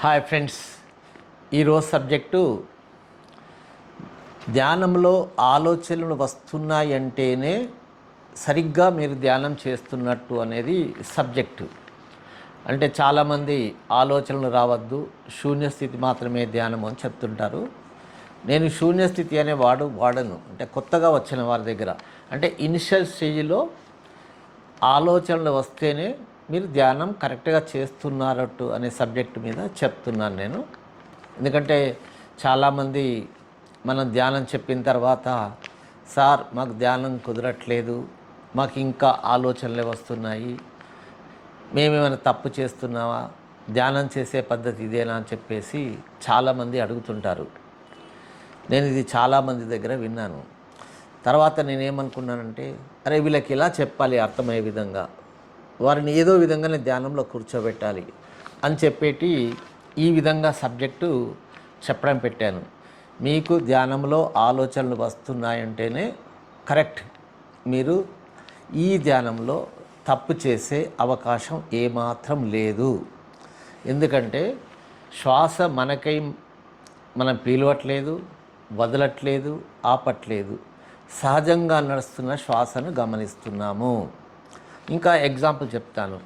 Hi friends ఈరోజు subject ధ్యానంలో ఆలోచనలు వస్తున్నాయంటేనే సరిగ్గా మీరు ధ్యానం చేస్తున్నట్టు అనేది సబ్జెక్టు. అంటే చాలామంది ఆలోచనలు రావద్దు శూన్య స్థితి మాత్రమే ధ్యానం అని చెప్తుంటారు. నేను శూన్య స్థితి అనే వాడు వాడను అంటే కొత్తగా వచ్చిన వారి దగ్గర. అంటే ఇనిషియల్ స్టేజ్లో ఆలోచనలు వస్తేనే మీరు ధ్యానం కరెక్ట్గా చేస్తున్నారట్టు అనే సబ్జెక్టు మీద చెప్తున్నాను నేను. ఎందుకంటే చాలామంది మనం ధ్యానం చెప్పిన తర్వాత సార్ మాకు ధ్యానం కుదరట్లేదు మాకు ఇంకా ఆలోచనలే వస్తున్నాయి మేమేమైనా తప్పు చేస్తున్నావా ధ్యానం చేసే పద్ధతి ఇదేనా అని చెప్పేసి చాలామంది అడుగుతుంటారు. నేను ఇది చాలామంది దగ్గర విన్నాను. తర్వాత నేనేమనుకున్నానంటే అరే వీళ్ళకి ఇలా చెప్పాలి అర్థమయ్యే విధంగా. వారిని ఏదో విధంగానే ధ్యానంలో కూర్చోబెట్టాలి అని చెప్పేటి ఈ విధంగా సబ్జెక్టు చెప్పడం పెట్టాను. మీకు ధ్యానంలో ఆలోచనలు వస్తున్నాయంటేనే కరెక్ట్. మీరు ఈ ధ్యానంలో తప్పు చేసే అవకాశం ఏమాత్రం లేదు. ఎందుకంటే శ్వాస మనకై మనం పీలవట్లేదు వదలట్లేదు ఆపట్లేదు. సహజంగా నడుస్తున్న శ్వాసను గమనిస్తున్నాము. ఇంకా ఎగ్జాంపుల్ చెప్తాను.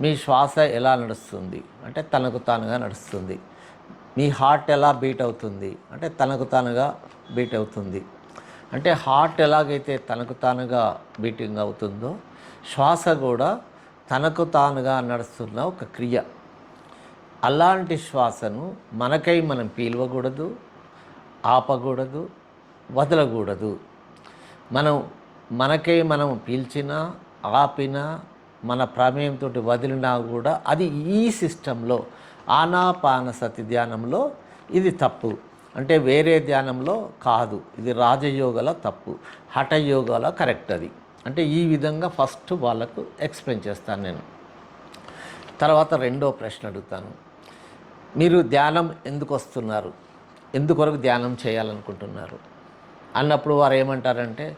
మీ శ్వాస ఎలా నడుస్తుంది? అంటే తనకు తానుగా నడుస్తుంది. మీ హార్ట్ ఎలా బీట్ అవుతుంది? అంటే తనకు తానుగా బీట్ అవుతుంది. అంటే హార్ట్ ఎలాగైతే తనకు తానుగా బీటింగ్ అవుతుందో శ్వాస కూడా తనకు తానుగా నడుస్తున్న ఒక క్రియ. అలాంటి శ్వాసను మనకై మనం పీల్వకూడదు ఆపకూడదు వదలకూడదు. మనం మనకై మనం పీల్చినా ఆపినా మన ప్రమేయంతో వదిలినా కూడా అది ఈ సిస్టంలో ఆనాపానసతి ధ్యానంలో ఇది తప్పు. అంటే వేరే ధ్యానంలో కాదు. ఇది రాజయోగల తప్పు. హఠయోగాల కరెక్ట్ అది. అంటే ఈ విధంగా ఫస్ట్ వాళ్ళకు ఎక్స్ప్లెయిన్ చేస్తాను నేను. తర్వాత రెండో ప్రశ్న అడుగుతాను. మీరు ధ్యానం ఎందుకు వస్తున్నారు? ఎందుకొరకు ధ్యానం చేయాలనుకుంటున్నారు? అన్నప్పుడు వారు ఏమంటారంటే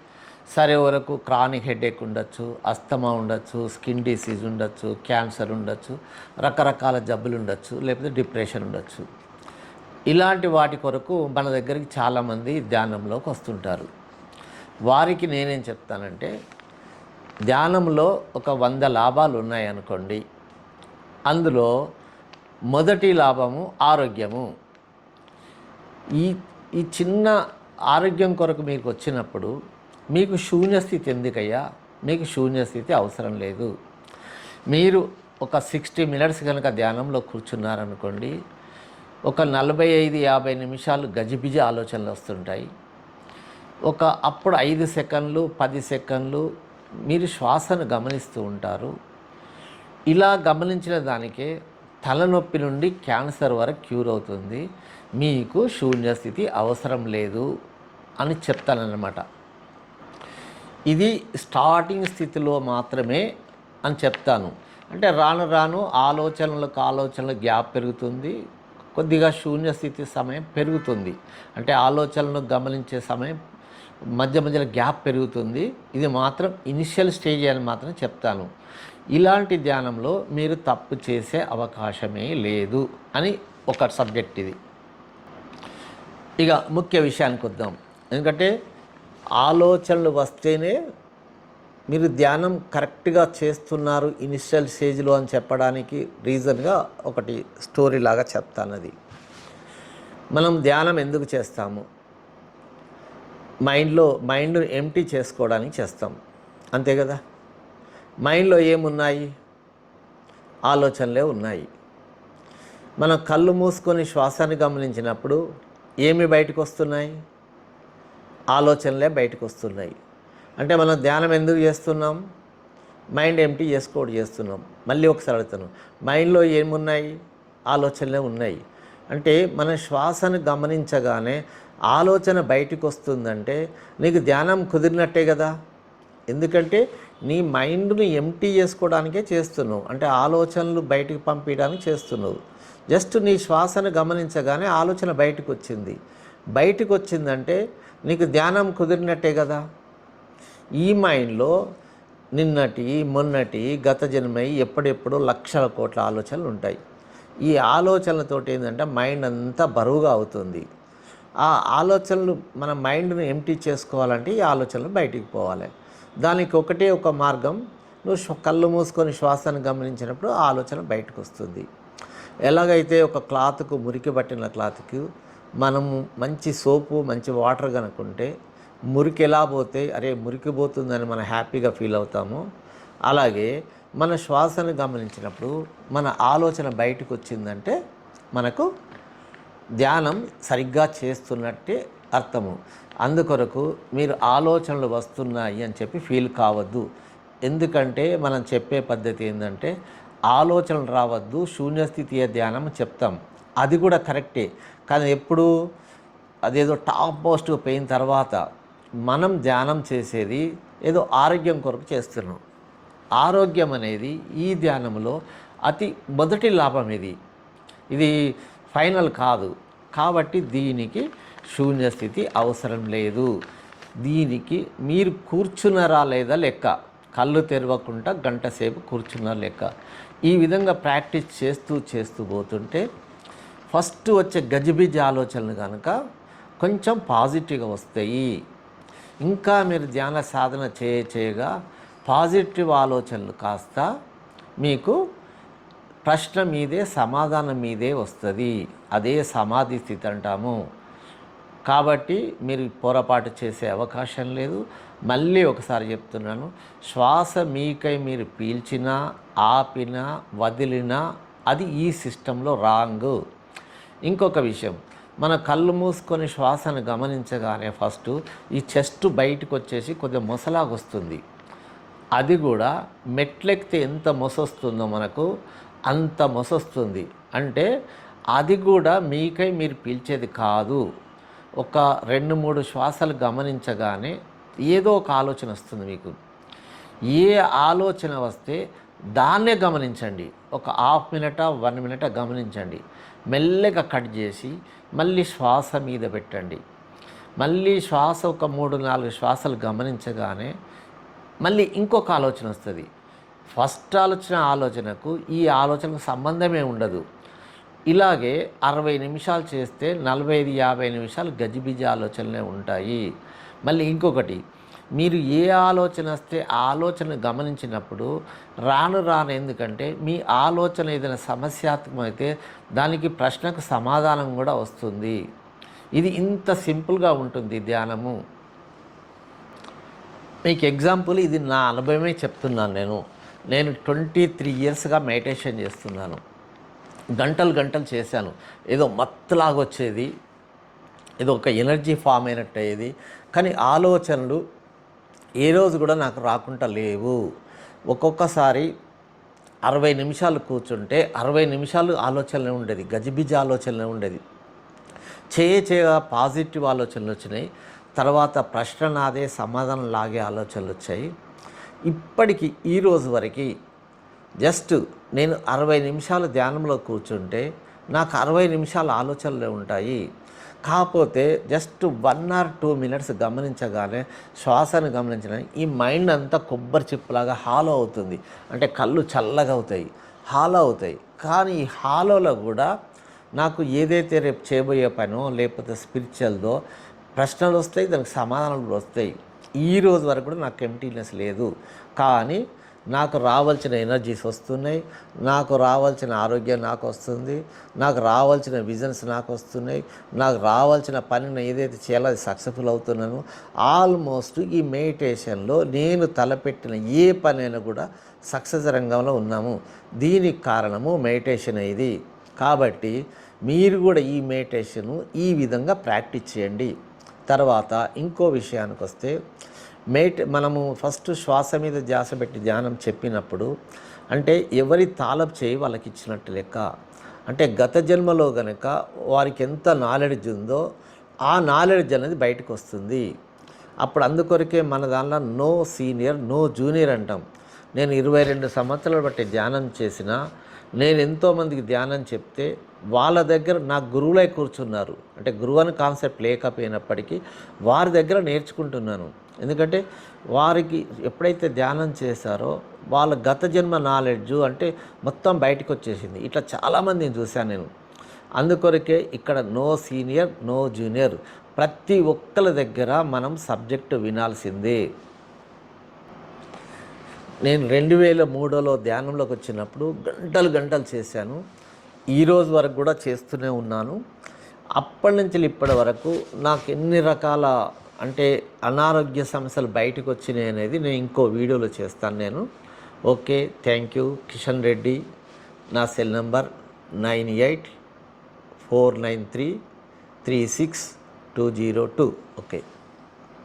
సరే వరకు క్రానిక్ హెడేక్ ఉండొచ్చు అస్తమా ఉండొచ్చు స్కిన్ డిసీజ్ ఉండొచ్చు క్యాన్సర్ ఉండొచ్చు రకరకాల జబ్బులు ఉండొచ్చు లేకపోతే డిప్రెషన్ ఉండొచ్చు. ఇలాంటి వాటి కొరకు మన దగ్గరికి చాలామంది ధ్యానంలోకి వస్తుంటారు. వారికి నేనేం చెప్తానంటే ధ్యానంలో ఒక వంద లాభాలు ఉన్నాయనుకోండి అందులో మొదటి లాభము ఆరోగ్యము. ఈ ఈ చిన్న ఆరోగ్యం కొరకు మీకు వచ్చినప్పుడు మీకు శూన్యస్థితి ఎందుకయ్యా? మీకు శూన్యస్థితి అవసరం లేదు. మీరు ఒక సిక్స్టీ మినిట్స్ కనుక ధ్యానంలో కూర్చున్నారనుకోండి ఒక నలభై ఐదు యాభై నిమిషాలు గజిబిజి ఆలోచనలు వస్తుంటాయి. ఒక అప్పుడు ఐదు సెకండ్లు పది సెకండ్లు మీరు శ్వాసను గమనిస్తూ ఉంటారు. ఇలా గమనించిన దానికే తలనొప్పి నుండి క్యాన్సర్ వరకు క్యూర్ అవుతుంది. మీకు శూన్యస్థితి అవసరం లేదు అని చెప్తానన్నమాట. ఇది స్టార్టింగ్ స్థితిలో మాత్రమే అని చెప్తాను. అంటే రాను రాను ఆలోచనలకు ఆలోచనలు గ్యాప్ పెరుగుతుంది. కొద్దిగా శూన్య స్థితి సమయం పెరుగుతుంది. అంటే ఆలోచనలను గమనించే సమయం మధ్య మధ్యలో గ్యాప్ పెరుగుతుంది. ఇది మాత్రం ఇనిషియల్ స్టేజ్ అని మాత్రం చెప్తాను. ఇలాంటి ధ్యానంలో మీరు తప్పు చేసే అవకాశమే లేదు అని ఒక సబ్జెక్ట్ ఇది. ఇక ముఖ్య విషయానికి వద్దాం. ఎందుకంటే ఆలోచనలు వస్తేనే మీరు ధ్యానం కరెక్ట్గా చేస్తున్నారు ఇనిషియల్ స్టేజ్లో అని చెప్పడానికి రీజన్గా ఒకటి స్టోరీ లాగా చెప్తాను అది. మనం ధ్యానం ఎందుకు చేస్తాము? మైండ్లో మైండ్ ఎంటీ చేసుకోవడానికి చేస్తాం. అంతే కదా? మైండ్లో ఏమున్నాయి? ఆలోచనలే ఉన్నాయి. మనం కళ్ళు మూసుకొని శ్వాసాన్ని గమనించినప్పుడు ఏమి బయటకు వస్తున్నాయి ఆలోచనలే బయటకు వస్తున్నాయి. అంటే మనం ధ్యానం ఎందుకు చేస్తున్నాం? మైండ్ ఎంటీ చేసుకోవడం చేస్తున్నాం. మళ్ళీ ఒకసారి అడుగుతాను. మైండ్లో ఏమున్నాయి? ఆలోచనలే ఉన్నాయి. అంటే మన శ్వాసను గమనించగానే ఆలోచన బయటకు వస్తుందంటే నీకు ధ్యానం కుదిరినట్టే కదా? ఎందుకంటే నీ మైండ్ని ఎంటీ చేసుకోవడానికే చేస్తున్నావు. అంటే ఆలోచనలు బయటికి పంపించడానికి చేస్తున్నావు. జస్ట్ నీ శ్వాసను గమనించగానే ఆలోచన బయటకు వచ్చింది. బయటకు వచ్చిందంటే నీకు ధ్యానం కుదిరినట్టే కదా? ఈ మైండ్లో నిన్నటి మొన్నటి గత జన్మై ఎప్పుడెప్పుడు లక్షల కోట్ల ఆలోచనలు ఉంటాయి. ఈ ఆలోచనలతోటి ఏంటంటే మైండ్ అంతా బరువుగా అవుతుంది. ఆ ఆలోచనలు మన మైండ్ని ఎంటీ చేసుకోవాలంటే ఈ ఆలోచనలు బయటికి పోవాలి. దానికి ఒకటే ఒక మార్గం నువ్వు కళ్ళు మూసుకొని శ్వాసను గమనించినప్పుడు ఆ ఆలోచన బయటకు వస్తుంది ఎలాగైతే ఒక క్లాత్కు మురికి పట్టిన క్లాత్కు మనము మంచి సోపు మంచి వాటర్ కనుక్కుంటే మురికి ఎలా పోతే అరే మురికి పోతుందని మనం హ్యాపీగా ఫీల్ అవుతాము. అలాగే మన శ్వాసను గమనించినప్పుడు మన ఆలోచన బయటకు వచ్చిందంటే మనకు ధ్యానం సరిగ్గా చేస్తున్నట్టే అర్థము. అందుకొరకు మీరు ఆలోచనలు వస్తున్నాయి అని చెప్పి ఫీల్ కావద్దు. ఎందుకంటే మనం చెప్పే పద్ధతి ఏంటంటే ఆలోచనలు రావద్దు శూన్యస్థితియ ధ్యానం చెప్తాం. అది కూడా కరెక్టే. కానీ ఎప్పుడు అదేదో టాప్ మోస్ట్గా పోయిన తర్వాత మనం ధ్యానం చేసేది ఏదో ఆరోగ్యం కొరకు చేస్తున్నాం. ఆరోగ్యం అనేది ఈ ధ్యానంలో అతి మొదటి లాభం ఇది. ఇది ఫైనల్ కాదు. కాబట్టి దీనికి శూన్యస్థితి అవసరం లేదు. దీనికి మీరు కూర్చున్నారా లేదా లెక్క. కళ్ళు తెరవకుండా గంట సేపు కూర్చున్నారా లెక్క. ఈ విధంగా ప్రాక్టీస్ చేస్తూ చేస్తూ పోతుంటే ఫస్ట్ వచ్చే గజిబిజి ఆలోచనలు కనుక కొంచెం పాజిటివ్గా వస్తాయి. ఇంకా మీరు ధ్యాన సాధన చేయ చేయగా పాజిటివ్ ఆలోచనలు కాస్త మీకు ప్రశ్న మీదే సమాధానం మీదే వస్తుంది. అదే సమాధి స్థితి అంటాము. కాబట్టి మీరు పొరపాటు చేసే అవకాశం లేదు. మళ్ళీ ఒకసారి చెప్తున్నాను. శ్వాస మీకై మీరు పీల్చినా ఆపినా వదిలినా అది ఈ సిస్టంలో రాంగ్. ఇంకొక విషయం. మన కళ్ళు మూసుకొని శ్వాసను గమనించగానే ఫస్ట్ ఈ చెస్ట్ బయటకు వచ్చేసి కొద్దిగా మొసలాగా వస్తుంది అది కూడా మెట్లెక్కితే ఎంత మొసొస్తుందో మనకు అంత మొసొస్తుంది. అంటే అది కూడా మీకై మీరు పీల్చేది కాదు. ఒక రెండు మూడు శ్వాసలు గమనించగానే ఏదో ఒక ఆలోచన వస్తుంది మీకు. ఏ ఆలోచన వస్తే దాన్నే గమనించండి. ఒక హాఫ్ మినిటా వన్ మినిటా గమనించండి. మెల్లగా కట్ చేసి మళ్ళీ శ్వాస మీద పెట్టండి. మళ్ళీ శ్వాస ఒక మూడు నాలుగు శ్వాసలు గమనించగానే మళ్ళీ ఇంకొక ఆలోచన వస్తుంది. ఫస్ట్ ఆలోచన ఆలోచనకు ఈ ఆలోచనకు సంబంధమే ఉండదు. ఇలాగే అరవై నిమిషాలు చేస్తే నలభై ఐదు యాభై నిమిషాలు గజిబిజి ఆలోచనలే ఉంటాయి. మళ్ళీ ఇంకొకటి మీరు ఏ ఆలోచన వస్తే ఆ ఆలోచన గమనించినప్పుడు రాను రాను ఎందుకంటే మీ ఆలోచన ఏదైనా సమస్యాత్మకమైతే దానికి ప్రశ్నకు సమాధానం కూడా వస్తుంది. ఇది ఇంత సింపుల్గా ఉంటుంది ధ్యానము. మీకు ఎగ్జాంపుల్ ఇది నా అనుభవమే చెప్తున్నాను నేను. నేను ట్వంటీ త్రీ ఇయర్స్గా మెడిటేషన్ చేస్తున్నాను. గంటలు గంటలు చేశాను. ఏదో మత్తులాగా వచ్చేది. ఏదో ఒక ఎనర్జీ ఫామ్ అయినట్టు అయ్యేది కానీ ఆలోచనలు ఏ రోజు కూడా నాకు రాకుండా లేవు. ఒక్కొక్కసారి అరవై నిమిషాలు కూర్చుంటే అరవై నిమిషాలు ఆలోచనలే ఉండేది గజిబిజి ఆలోచనలే ఉండేది. చేయ చేయగా పాజిటివ్ ఆలోచనలు వచ్చినాయి. తర్వాత ప్రశ్న నాదే సమాధానం లాగే ఆలోచనలు వచ్చాయి. ఇప్పటికి ఈ రోజు వరకు జస్ట్ నేను అరవై నిమిషాలు ధ్యానంలో కూర్చుంటే నాకు అరవై నిమిషాల ఆలోచనలే ఉంటాయి. కాకపోతే just one or two minutes గమనించగానే శ్వాసను గమనించడం ఈ మైండ్ అంతా కొబ్బరి చిప్పులాగా హాలో అవుతుంది. అంటే కళ్ళు చల్లగా అవుతాయి హాలో అవుతాయి. కానీ ఈ హాలోలో కూడా నాకు ఏదైతే రేపు చేయబోయే పనో లేకపోతే స్పిరిచువల్దో ప్రశ్నలు వస్తాయి దానికి సమాధానాలు వస్తాయి. ఈ రోజు వరకు కూడా నాకు ఎంటీనెస్ లేదు. కానీ నాకు రావాల్సిన ఎనర్జీస్ వస్తున్నాయి నాకు రావాల్సిన ఆరోగ్యం నాకు వస్తుంది నాకు రావాల్సిన విజన్స్ నాకు వస్తున్నాయి నాకు రావాల్సిన పని నేను ఏదైతే చేయాలో అది సక్సెస్ఫుల్ అవుతున్నాను. ఆల్మోస్ట్ ఈ మెడిటేషన్లో నేను తలపెట్టిన ఏ పనైనా కూడా సక్సెస్ రంగంలో ఉన్నాము. దీనికి కారణము మెడిటేషన్ ఇది. కాబట్టి మీరు కూడా ఈ మెడిటేషను ఈ విధంగా ప్రాక్టీస్ చేయండి. తర్వాత ఇంకో విషయానికి వస్తే మేట్ మనము ఫస్ట్ శ్వాస మీద ధ్యాస పెట్టి ధ్యానం చెప్పినప్పుడు అంటే ఎవరి తాళపు చేయి వాళ్ళకి ఇచ్చినట్టు లెక్క. అంటే గత జన్మలో గనక వారికి ఎంత నాలెడ్జ్ ఉందో ఆ నాలెడ్జ్ అనేది బయటకు వస్తుంది. అప్పుడు అందుకొరకే మన దానిలో నో సీనియర్ నో జూనియర్ అంటాం. నేను ఇరవై రెండు సంవత్సరాలు బట్టి ధ్యానం చేసిన నేను ఎంతోమందికి ధ్యానం చెప్తే వాళ్ళ దగ్గర నా గురువులై కూర్చున్నారు. అంటే గురువు అని కాన్సెప్ట్ లేకపోయినప్పటికీ వారి దగ్గర నేర్చుకుంటున్నాను. ఎందుకంటే వారికి ఎప్పుడైతే ధ్యానం చేశారో వాళ్ళ గత జన్మ నాలెడ్జ్ అంటే మొత్తం బయటకు వచ్చేసింది. ఇట్లా చాలామందిని చూశాను నేను. అందుకొరకే ఇక్కడ నో సీనియర్ నో జూనియర్ ప్రతి ఒక్కరి దగ్గర మనం సబ్జెక్టు వినాల్సిందే. నేను రెండు వేల మూడులో ధ్యానంలోకి వచ్చినప్పుడు గంటలు గంటలు చేశాను. ఈరోజు వరకు కూడా చేస్తూనే ఉన్నాను. అప్పటి నుంచి ఇప్పటి వరకు నాకు ఎన్ని రకాల అంటే అనారోగ్య సమస్యలు బయటకు వచ్చినాయి అనేది నేను ఇంకో వీడియోలో చేస్తాను నేను. Okay thank you. Kishan Reddy నా cell number nine eight four nine three three six two zero two. Okay.